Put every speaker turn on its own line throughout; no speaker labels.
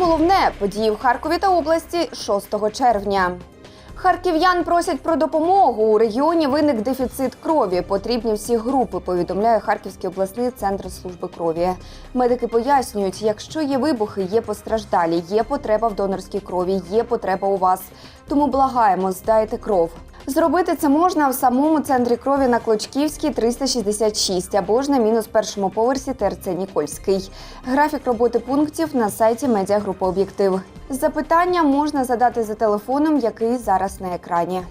головне події в Харкові та області 6 червня. Харків'ян просять про допомогу. У регіоні виник дефіцит крові. Потрібні всі групи. Повідомляє Харківський обласний центр служби крові. Медики пояснюють, якщо є вибухи, є постраждалі, є потреба в донорській крові, є потреба у вас. Тому благаємо, здайте кров. Зробити це можна в самому центрі крові на Клочківській 366 або ж на мінус першому поверсі ТРЦ Нікольський. Графік роботи пунктів на сайті медіагрупи Об'єктив. Запитання можна задати за телефоном, який зараз на екрані.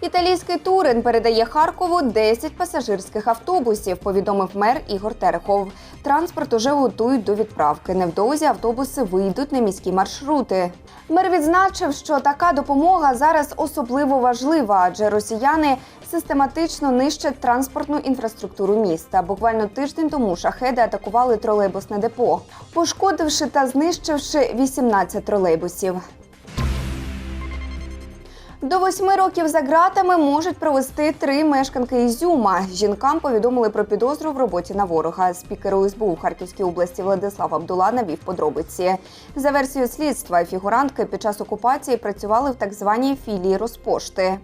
Італійський Турин передає Харкову 10 пасажирських автобусів, повідомив мер Ігор Терехов. Транспорт уже готують до відправки. Невдовзі автобуси вийдуть на міські маршрути. Мер відзначив, що така допомога зараз особливо важлива, адже росіяни систематично нищать транспортну інфраструктуру міста. Буквально тиждень тому шахеди атакували тролейбусне депо, пошкодивши та знищивши 18 тролейбусів. До восьми років за ґратами можуть провести три мешканки Ізюма. Жінкам повідомили про підозру в роботі на ворога. Спікер УСБУ у Харківській області Владислав Абдула навів подробиці. За версією слідства, фігурантки під час окупації працювали в так званій філії Розпошти.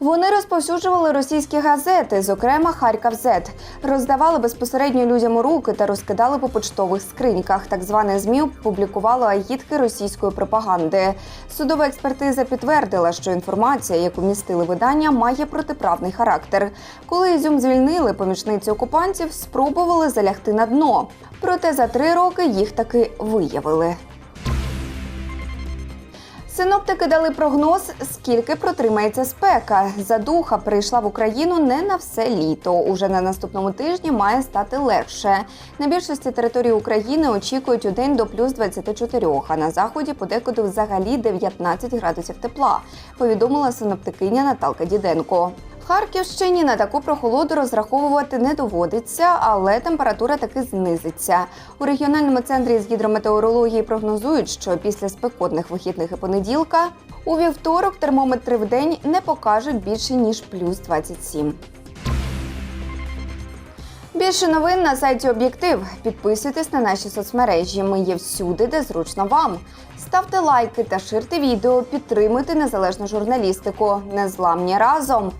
Вони розповсюджували російські газети, зокрема Харків Зет, роздавали безпосередньо людям руки та розкидали по почтових скриньках. Так зване ЗМІ публікувало агітки російської пропаганди. Судова експертиза підтвердила, що інформація, яку містили видання, має протиправний характер. Коли Ізюм звільнили, помічниці окупантів спробували залягти на дно. Проте за три роки їх таки виявили. Синоптики дали прогноз, скільки протримається спека. Задуха прийшла в Україну не на все літо. Уже на наступному тижні має стати легше. На більшості території України очікують у день до плюс 24, а на заході подекуди взагалі 19 градусів тепла. Повідомила синоптикиня Наталка Діденко. Харківщині на таку прохолоду розраховувати не доводиться, але температура таки знизиться. У регіональному центрі з гідрометеорології прогнозують, що після спекотних вихідних і понеділка у вівторок термометри в день не покажуть більше ніж плюс 27. Більше новин на сайті Об'єктив. Підписуйтесь на наші соцмережі. Ми є всюди, де зручно вам. Ставте лайки та ширте відео, підтримуйте незалежну журналістику. Незламні разом.